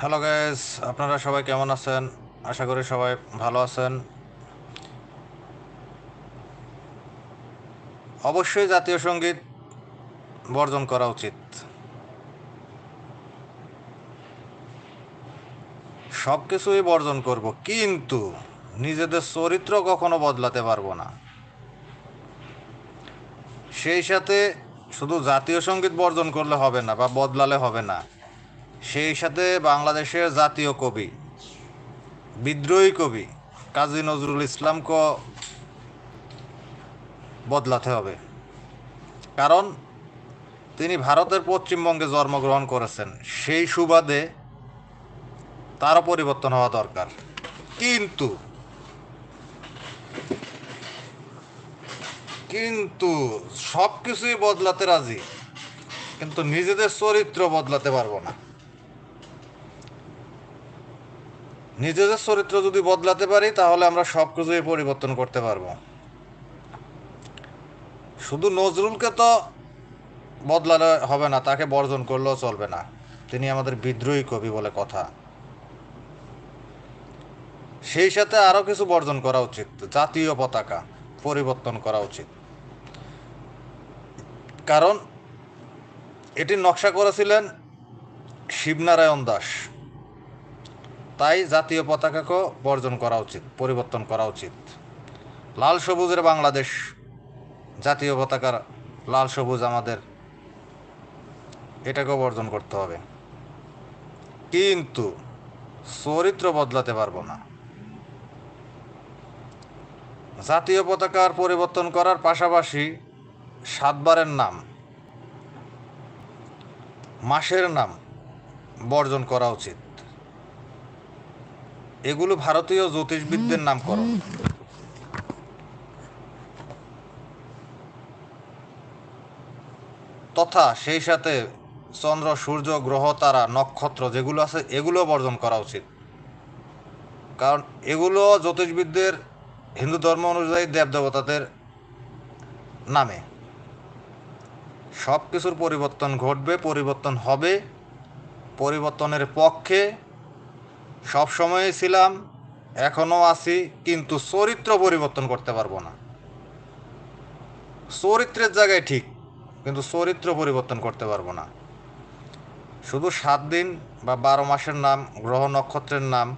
Hello gas আপনারা সবাই কেমন আছেন? আশা করি সবাই ভালো আছেন। অবশ্যই জাতীয় সংগীত বর্জন করা উচিত। সব কিছুই বর্জন করব, কিন্তু নিজেদের চরিত্র কখনো বদলাতে পারব না। সেই সাথে শুধু জাতীয় সংগীত বর্জন করলে হবে না, বা বদলালে হবে না। সেই সাথে বাংলাদেশের জাতীয় কবি, বিদ্রোহী কবি কাজী নজরুল ইসলামকে বদলাতে হবে। কারণ তিনি ভারতের পশ্চিমবঙ্গে জন্মগ্রহণ করেছেন। সেই সুবাদে তারও পরিবর্তন হওয়া দরকার। কিন্তু কিন্তু সব কিছুই বদলাতে রাজি, কিন্তু নিজেদের চরিত্র বদলাতে পারব না। নিজেদের চরিত্র যদি বদলাতে পারি, তাহলে আমরা সব কিছুই পরিবর্তন করতে পারব। শুধু নজরুলকে তো বদলালে হবে না, তাকে বর্জন করলেও চলবে না। তিনি আমাদের বিদ্রোহী কবি বলে কথা। সেই সাথে আরও কিছু বর্জন করা উচিত, জাতীয় পতাকা পরিবর্তন করা উচিত। কারণ এটি নকশা করেছিলেন শিবনারায়ণ দাস। তাই জাতীয় পতাকাকেও বর্জন করা উচিত, পরিবর্তন করা উচিত। লাল সবুজের বাংলাদেশ, জাতীয় পতাকার লাল সবুজ আমাদের, এটাকেও বর্জন করতে হবে। কিন্তু চরিত্র বদলাতে পারব না। জাতীয় পতাকার পরিবর্তন করার পাশাপাশি সাতবারের নাম, মাসের নাম বর্জন করা উচিত। এগুলো ভারতীয় জ্যোতিষবিদদের নামকরণ। তথা সেই সাথে চন্দ্র, সূর্য, গ্রহ, তারা, নক্ষত্র যেগুলো আছে, এগুলো বর্জন করা উচিত। কারণ এগুলো জ্যোতিষবিদদের হিন্দু ধর্ম অনুযায়ী দেবদেবতাদের নামে। সব কিছুর পরিবর্তন ঘটবে, পরিবর্তন হবে, পরিবর্তনের পক্ষে সব সময় ছিলাম, এখনও আছি, কিন্তু চরিত্র পরিবর্তন করতে পারব না। চরিত্রের জায়গায় ঠিক, কিন্তু চরিত্র পরিবর্তন করতে পারব না। শুধু সাত দিন বা বারো মাসের নাম, গ্রহ নক্ষত্রের নাম,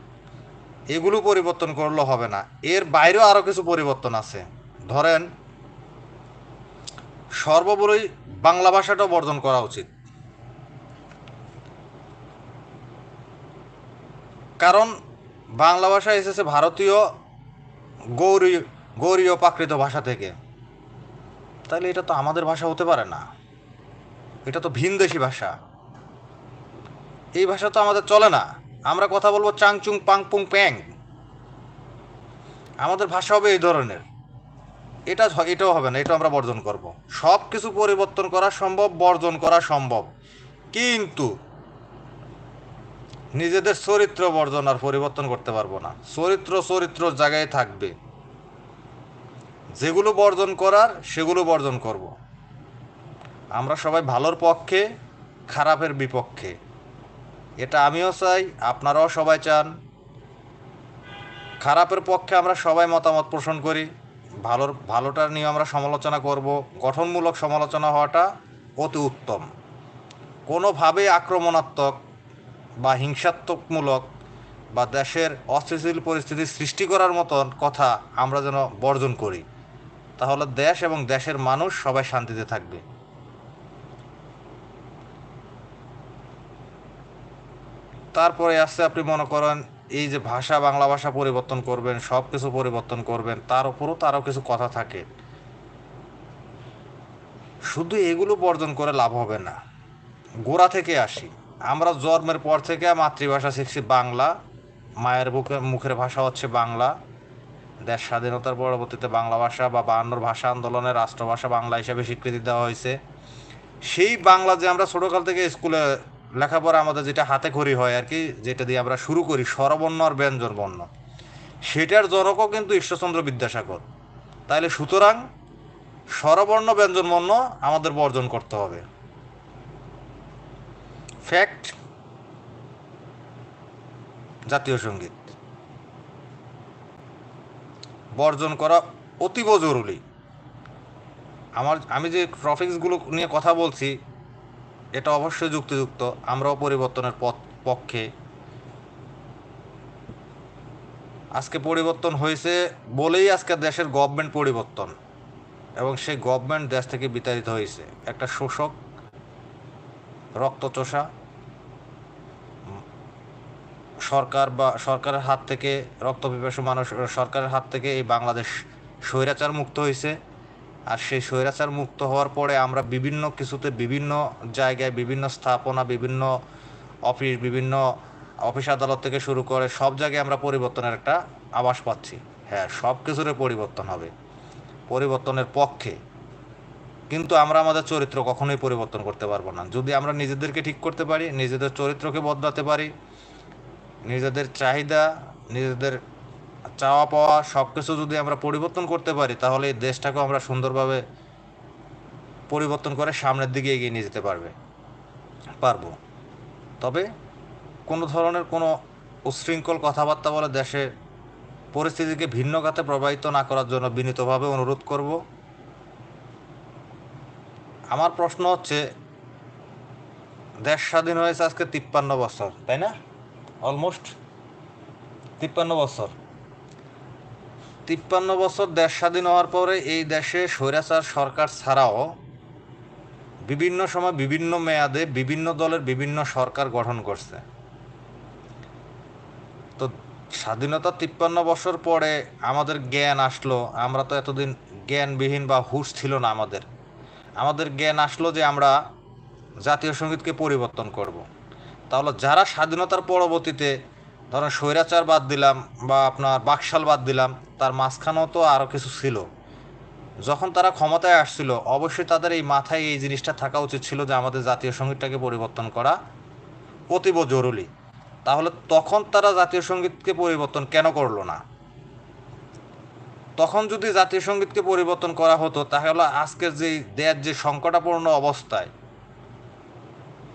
এগুলো পরিবর্তন করলে হবে না। এর বাইরেও আরও কিছু পরিবর্তন আছে। ধরেন, সর্বোপরি বাংলা ভাষাটাও বর্জন করা উচিত। কারণ বাংলা ভাষা এসেছে ভারতীয় গৌরী, গৌরীয় প্রাকৃত ভাষা থেকে। তাহলে এটা তো আমাদের ভাষা হতে পারে না। এটা তো ভিনদেশি ভাষা। এই ভাষা তো আমাদের চলে না। আমরা কথা বলব চাংচুং পাং পুং প্যাং। আমাদের ভাষা হবে এই ধরনের। এটা এটাও হবে না এটা আমরা বর্জন করব। সব কিছু পরিবর্তন করা সম্ভব, বর্জন করা সম্ভব। কিন্তু নিজেদের চরিত্র বর্জন আর পরিবর্তন করতে পারব না। চরিত্র চরিত্র জায়গায় থাকবে। যেগুলো বর্জন করার, সেগুলো বর্জন করব। আমরা সবাই ভালোর পক্ষে, খারাপের বিপক্ষে। এটা আমিও চাই, আপনারাও সবাই চান। খারাপের পক্ষে আমরা সবাই মতামত পোষণ করি। ভালোর ভালোটা নিয়ে আমরা সমালোচনা করব। গঠনমূলক সমালোচনা হওয়াটা অতি উত্তম। কোনোভাবেই আক্রমণাত্মক বা হিংসাত্মকমূলক বা দেশের অস্থিতিশীল পরিস্থিতি সৃষ্টি করার মতন কথা আমরা যেন বর্জন করি, তাহলে দেশ এবং দেশের মানুষ সবাই শান্তিতে থাকবে। তারপরে আসছে আপনি মনে করেন এই যে ভাষা, বাংলা ভাষা পরিবর্তন করবেন সব কিছু পরিবর্তন করবেন, তার উপরও তারও কিছু কথা থাকে। শুধু এগুলো বর্জন করে লাভ হবে না। গোড়া থেকে আসি। আমরা জন্মের পর থেকে মাতৃভাষা শিখছি বাংলা। মায়ের বুকে, মুখের ভাষা হচ্ছে বাংলা। দেশ স্বাধীনতার পরবর্তীতে বাংলা ভাষা বা বায়ান্নর ভাষা আন্দোলনের রাষ্ট্রভাষা বাংলা হিসেবে স্বীকৃতি দেওয়া হয়েছে। সেই বাংলা যে আমরা ছোটোকাল থেকে স্কুলে লেখাপড়া আমাদের যেটা হাতে খড়ি হয় আর কি, যেটা দিয়ে আমরা শুরু করি স্বরবর্ণ আর ব্যঞ্জন বর্ণ। সেটার জনকও কিন্তু ঈশ্বরচন্দ্র বিদ্যাসাগর। তাইলে সুতরাং স্বরবর্ণ ব্যঞ্জন বর্ণ আমাদের বর্জন করতে হবে। ফ্যাক্ট জাতীয় সংগীত। বর্জন করা অতীব জরুরি। আমার, আমি যে ট্রফিক্সগুলো নিয়ে কথা বলছি, এটা অবশ্যই যুক্তিযুক্ত, আমরাও পরিবর্তনের পথ, পক্ষে। আজকে পরিবর্তন হয়েছে বলেই আজকে দেশের গভর্নমেন্ট পরিবর্তন, এবং সেই গভর্নমেন্ট দেশ থেকে বিতাড়িত হয়েছে। একটা শোষক রক্তচোষা, সরকার বা সরকারের হাত থেকে রক্ত রক্তপিপাসু মানুষ, সরকারের হাত থেকে এই বাংলাদেশ স্বৈরাচার মুক্ত হয়েছে। আর সেই স্বৈরাচার মুক্ত হওয়ার পরে আমরা বিভিন্ন কিছুতে বিভিন্ন জায়গায় বিভিন্ন স্থাপনা, বিভিন্ন অফিস বিভিন্ন অফিস আদালত থেকে শুরু করে সব জায়গায় আমরা পরিবর্তনের একটা আভাস পাচ্ছি। হ্যাঁ সব কিছুরে পরিবর্তন হবে। পরিবর্তনের পক্ষে কিন্তু আমরা আমাদের চরিত্র কখনোই পরিবর্তন করতে পারব না। যদি আমরা নিজেদেরকে ঠিক করতে পারি, নিজেদের চরিত্রকে বদলাতে পারি, নিজেদের চাহিদা, নিজেদের চাওয়া পাওয়া সব কিছু যদি আমরা পরিবর্তন করতে পারি, তাহলে এই দেশটাকেও আমরা সুন্দরভাবে পরিবর্তন করে সামনের দিকে এগিয়ে নিয়ে যেতে পারবে, পারব। তবে কোনো ধরনের কোনো উশৃঙ্খল কথাবার্তা বলে দেশে পরিস্থিতিকে ভিন্ন খাতে প্রবাহিত না করার জন্য বিনীতভাবে অনুরোধ করব। আমার প্রশ্ন হচ্ছে, দেশ স্বাধীন হয়েছে আজকে তিপ্পান্ন বছর, তাই না? অলমোস্ট তিপ্পান্ন বছর। তিপ্পান্ন বছর দেশ স্বাধীন হওয়ার পরে এই দেশে স্বৈরাচার সরকার ছাড়াও বিভিন্ন সময় বিভিন্ন মেয়াদে বিভিন্ন দলের বিভিন্ন সরকার গঠন করছে। তো স্বাধীনতা তিপ্পান্ন বছর পরে আমাদের জ্ঞান আসলো, আমরা তো এতদিন জ্ঞানবিহীন বা হুশ ছিল না আমাদের। আমাদের জ্ঞান আসলো যে আমরা জাতীয় সঙ্গীতকে পরিবর্তন করব। তাহলে যারা স্বাধীনতার পরবর্তীতে ধরেন স্বৈরাচার বাদ দিলাম বা আপনার বাকশাল বাদ দিলাম, তার মাঝখানেও তো আরও কিছু ছিল। যখন তারা ক্ষমতায় আসছিল, অবশ্যই তাদের এই মাথায় এই জিনিসটা থাকা উচিত ছিল যে আমাদের জাতীয় সঙ্গীতটাকে পরিবর্তন করা অতীব জরুরি। তাহলে তখন তারা জাতীয় সঙ্গীতকে পরিবর্তন কেন করল না? তখন যদি জাতীয় সঙ্গীতকে পরিবর্তন করা হতো, তাহলে আজকের যে দেশ যে সংকটাপূর্ণ অবস্থায়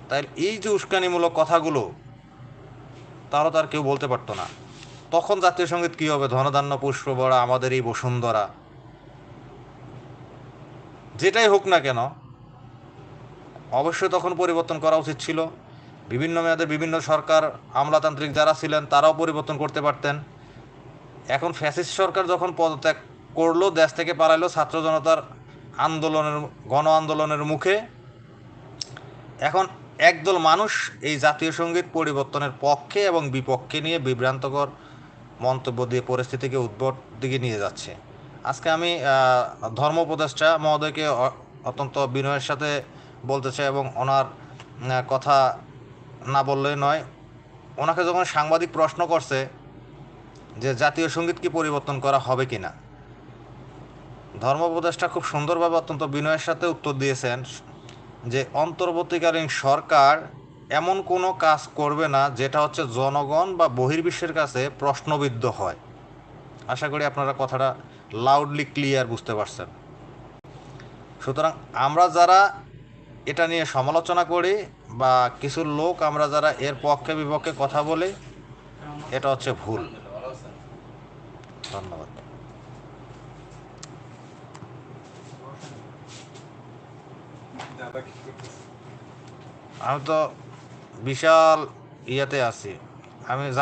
তাই এই যে উস্কানিমূলক কথাগুলো তাহলে তার কেউ বলতে পারতো না। তখন জাতীয় সংগীত কী হবে? ধনধান্য পুষ্প বড়া আমাদের এই বসুন্ধরা। যেটাই হোক না কেন, অবশ্যই তখন পরিবর্তন করা উচিত ছিল। বিভিন্ন মেয়াদের বিভিন্ন সরকার, আমলাতান্ত্রিক যারা ছিলেন, তারাও পরিবর্তন করতে পারতেন। এখন ফ্যাসিস্ট সরকার যখন পদত্যাগ করল, দেশ থেকে পালাইলো ছাত্র জনতার আন্দোলনের, গণ আন্দোলনের মুখে, এখন একদল মানুষ এই জাতীয় সংগীত পরিবর্তনের পক্ষে এবং বিপক্ষে নিয়ে বিভ্রান্তকর মন্তব্য দিয়ে পরিস্থিতিকে উদ্ভট দিকে নিয়ে যাচ্ছে। আজকে আমি ধর্ম উপদেষ্টা মহোদয়কে অত্যন্ত বিনয়ের সাথে বলতে চাই এবং ওনার কথা না বললেই নয়, ওনাকে যখন সাংবাদিক প্রশ্ন করছে যে জাতীয় সংগীত কি পরিবর্তন করা হবে কি না ধর্ম খুব সুন্দরভাবে অত্যন্ত বিনয়ের সাথে উত্তর দিয়েছেন যে অন্তর্বর্তীকালীন সরকার এমন কোনো কাজ করবে না যেটা হচ্ছে জনগণ বা বহির্বিশ্বের কাছে প্রশ্নবিদ্ধ হয়। আশা করি আপনারা কথাটা লাউডলি ক্লিয়ার বুঝতে পারছেন। সুতরাং আমরা যারা এটা নিয়ে সমালোচনা করি বা কিছু লোক আমরা যারা এর পক্ষে বিপক্ষে কথা বলি, এটা হচ্ছে ভুল। ধন্যবাদ আমি তো বিশাল ইয়াতে আছি আমি